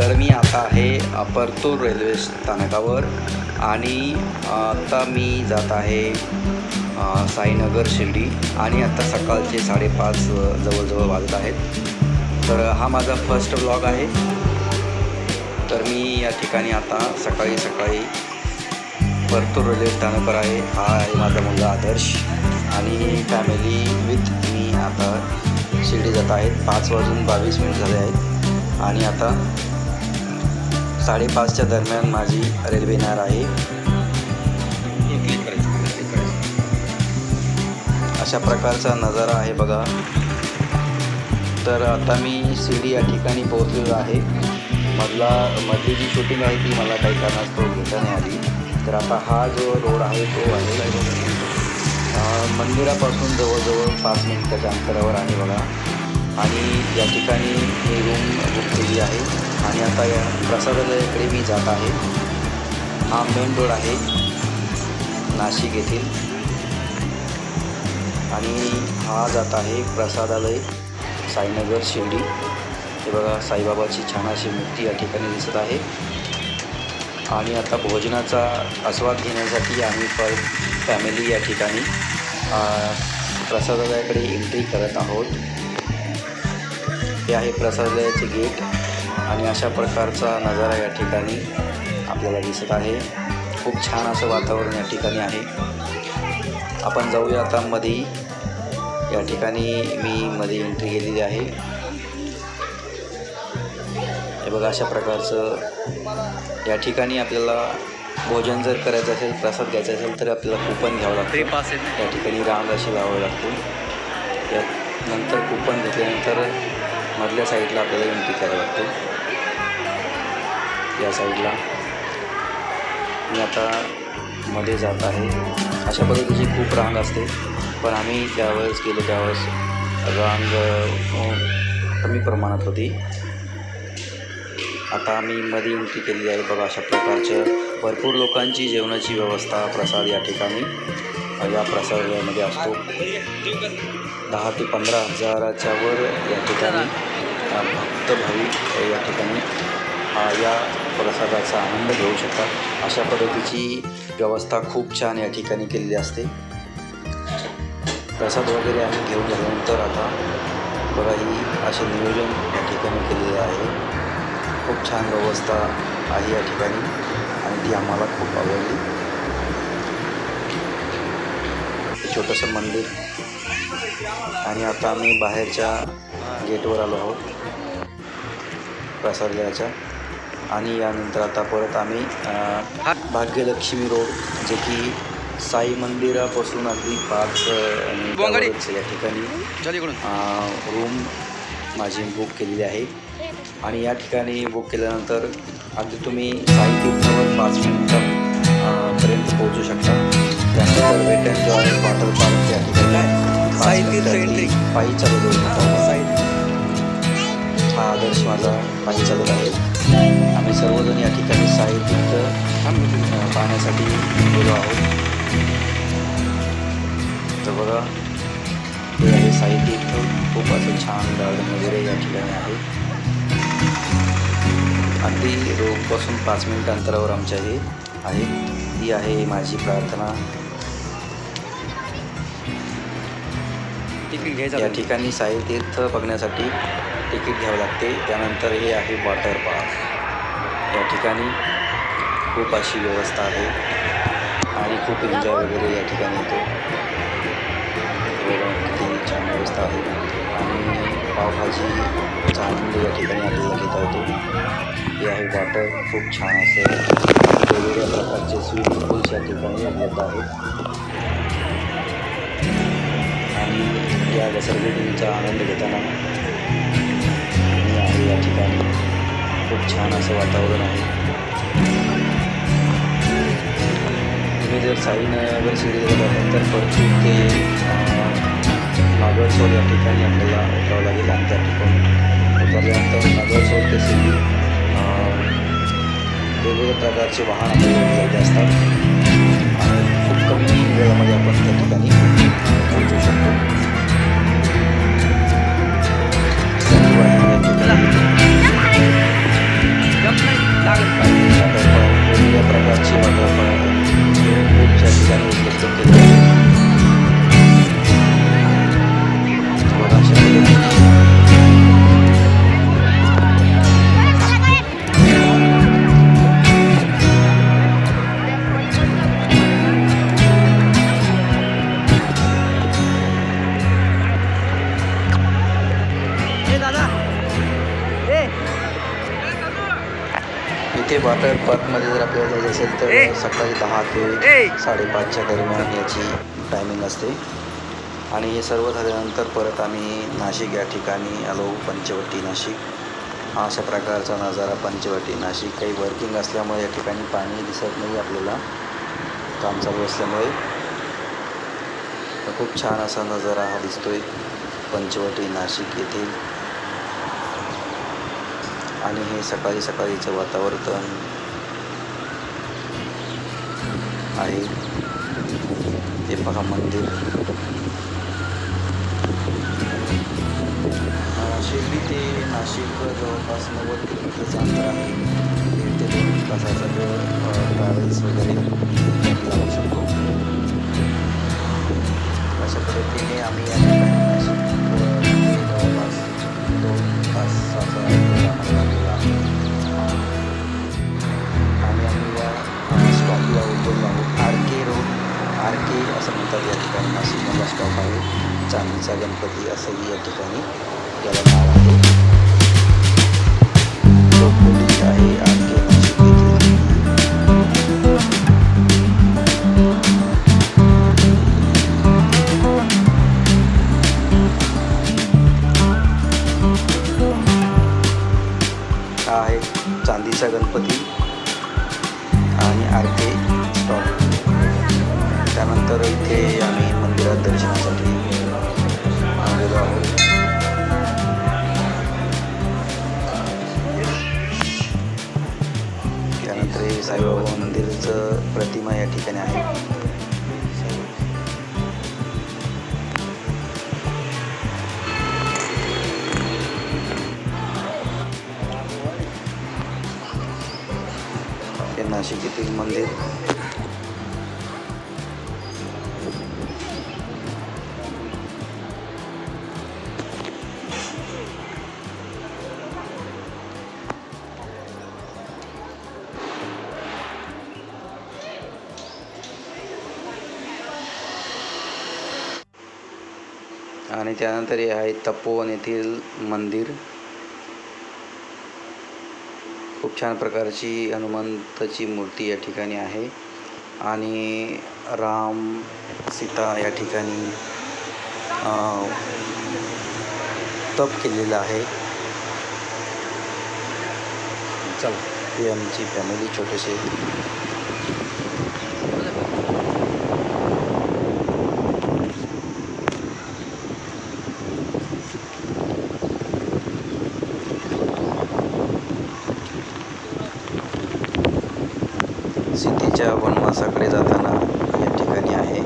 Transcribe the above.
तर मी आता आहे परतूर रेल्वे स्थानकावर आणि आता मी जात आहे साईनगर शिर्डी आणि आता सकाळचे साडेपाच जवळजवळ वाजत आहेत. तर हा माझा फर्स्ट ब्लॉग आहे. तर मी या ठिकाणी आता सकाळी सकाळी परतूर रेल्वे स्थानकावर आहे. हा आहे माझा मुलगा आदर्श आणि फॅमिली विथ मी आता शिर्डी जात आहेत. पाच वाजून बावीस मिनिट झाले आहेत. आणि आता साडेपाचच्या दरम्यान माझी रेल्वे येणार आहे. अशा प्रकारचा नजारा आहे बघा. तर आता मी शिर्डी या ठिकाणी पोहोचलेलो आहे. मधला मधली जी शूटिंग आहे ती मला काही कारणास्तव घेता नाही आली. तर आता हा जो रोड आहे तो आहे मंदिरापासून जवळजवळ पाच मिनिटाच्या अंतरावर आहे बघा. आणि या ठिकाणी मी रूम बुक केली आहे. आणि आता या प्रसादालयाकडे मी जात आहे. हा मेन रोड आहे नाशिक येथील. आणि हा जात आहे प्रसादालय साईनगर शिर्डी. हे बघा साईबाबाची छान अशी मूर्ती या ठिकाणी दिसत आहे. आणि आता भोजनाचा आस्वाद घेण्यासाठी आम्ही पर फॅमिली या ठिकाणी प्रसादालयाकडे एंट्री करत आहोत. हे आहे प्रसादालयाचे गेट आणि अशा प्रकारचा नजारा या ठिकाणी आपल्याला दिसत आहे. खूप छान असं वातावरण या ठिकाणी आहे. आपण जाऊया आता मध्ये या ठिकाणी मी मध्ये एंट्री केलेली आहे. हे बघा अशा प्रकारचं या ठिकाणी आपल्याला भोजन जर करायचं असेल प्रसाद घ्यायचा असेल तर आपल्याला कुपन घ्यावं लागते. या ठिकाणी रांग अशी लावावी लागते. या नंतर कुपन घेतल्यानंतर मधल्या साईडला आपल्याला एंट्री करावी लागते. या साईडला. मी आता मध्ये जात आहे. अशा पद्धतीची खूप रांग असते. पण आम्ही ज्यावेळेस गेलो त्यावेळेस रांग कमी प्रमाणात होती. आता आम्ही मध्ये एंट्री केली आहे. बघा अशा प्रकारच्या भरपूर लोकांची जेवणाची व्यवस्था प्रसाद या ठिकाणी. या प्रसादामध्ये असतो. दहा ते पंधरा हजाराच्या वर या ठिकाणी भक्त भाविक या ठिकाणी या प्रसादाचा आनंद घेऊ शकतात अशा पद्धतीची व्यवस्था खूप छान या ठिकाणी केलेली असते. प्रसाद वगैरे आम्ही घेऊन झाल्यानंतर आता बघा ही असे नियोजन या ठिकाणी केलेले आहे. खूप छान व्यवस्था आहे या ठिकाणी आणि ती आम्हाला खूप आवडली. छोटंसं मंदिर. आणि आता आम्ही बाहेरच्या गेटवर आलो आहोत. प्रसाद घ्यायच्या आणि यानंतर आता परत आम्ही भाग्यलक्ष्मी रोड जे की साई मंदिरापासून अगदी पाच या ठिकाणी. चल रूम माझी बुक केलेली आहे. आणि या ठिकाणी बुक केल्यानंतर अगदी तुम्ही साई तीर्थावर पाच पर्यंत पोहोचू शकता. त्यानंतर wet and joy water park या ठिकाणी साई तीर्थ. पायी चालत जाऊ शकता हा आदर्श माझा पायी चालत आहे. आम्ही सर्वजण या ठिकाणी साहित्य आम्ही पाहण्यासाठी गेलो आहोत. तर बघा हे आहे खूप असं छान गार्डन वगैरे या ठिकाणी आहे. अगदी रोडपासून पाच मिनिट अंतरावर आमच्या हे आहे ही आहे माझी प्रार्थना. तिकीट घ्यायचं या. ठिकाणी साई तीर्थ बघण्यासाठी तिकीट घ्यावं लागते. त्यानंतर हे आहे वॉटर पार्क. या ठिकाणी खूप अशी व्यवस्था आहे आणि खूप एन्जॉय वगैरे या ठिकाणी येतो. किती छान व्यवस्था आहे. आणि पावभाजीचा आनंद या ठिकाणी आपल्याला घेता येतो. हे आहे वॉटर. खूप छान असं वेगवेगळ्या प्रकारचे स्विमिंग पूल्स या ठिकाणी उपलब्ध आहेत. या घसरगुंडीचा आनंद घेताना. मी आहे या ठिकाणी खूप छान असं वातावरण आहे. तुम्ही जर साईनगर शिर्डी गेला तर परतूर ते नागरसोल या ठिकाणी आपल्याला उतरावं लागेल. आणि त्या ठिकाणी उतरल्यानंतर नागरसोल ते शिर्डी वेगवेगळ्या प्रकारचे वाहन आपल्याला उपलब्ध असतात. आणि खूप कमी वेळामध्ये आपण त्या ठिकाणी talking about. वॉटर पार्कमध्ये जर आपल्याला जायचं असेल तर सकाळी दहा ते साडेपाचच्या दरम्यान याची टायमिंग असते. आणि हे सर्व झाल्यानंतर परत आम्ही नाशिक या ठिकाणी आलो पंचवटी नाशिक. हा अशा प्रकारचा नजारा पंचवटी नाशिक. काही वर्किंग असल्यामुळे या ठिकाणी पाणी दिसत नाही आपल्याला. काम चालू असल्यामुळे. खूप छान असा नजारा हा दिसतोय पंचवटी नाशिक येथील. आणि हे सकाळी सकाळीचं वातावरण आहे. ते पहा मंदिर. अं, शिर्डी ते नाशिक जवळपास नव्वद किलोमीटरचं अंतर आहे. दीड ते दोन तासाचा वेळ ट्रॅव्हल्स वगैरे लागू शकतो. अशा पद्धतीने आम्ही या ठिकाणी चांदीचा गणपती असंही या ठिकाणी याला नाव आहे चौफुली आहे आर के नाशिक येथील हा आहे चांदीचा गणपती आणि आर के स्टॉप त्यानंतर इथे मंदिर. आणि त्यानंतर हे आहे तपोवन येथील मंदिर. खूप छान प्रकारची हनुमंताची मूर्ती या ठिकाणी आहे. आणि राम सीता या ठिकाणी तप केलेलं आहे. चल. ही आमची फॅमिली छोटेसे सीतेच्या वनवासाकडे जाताना या ठिकाणी आहे.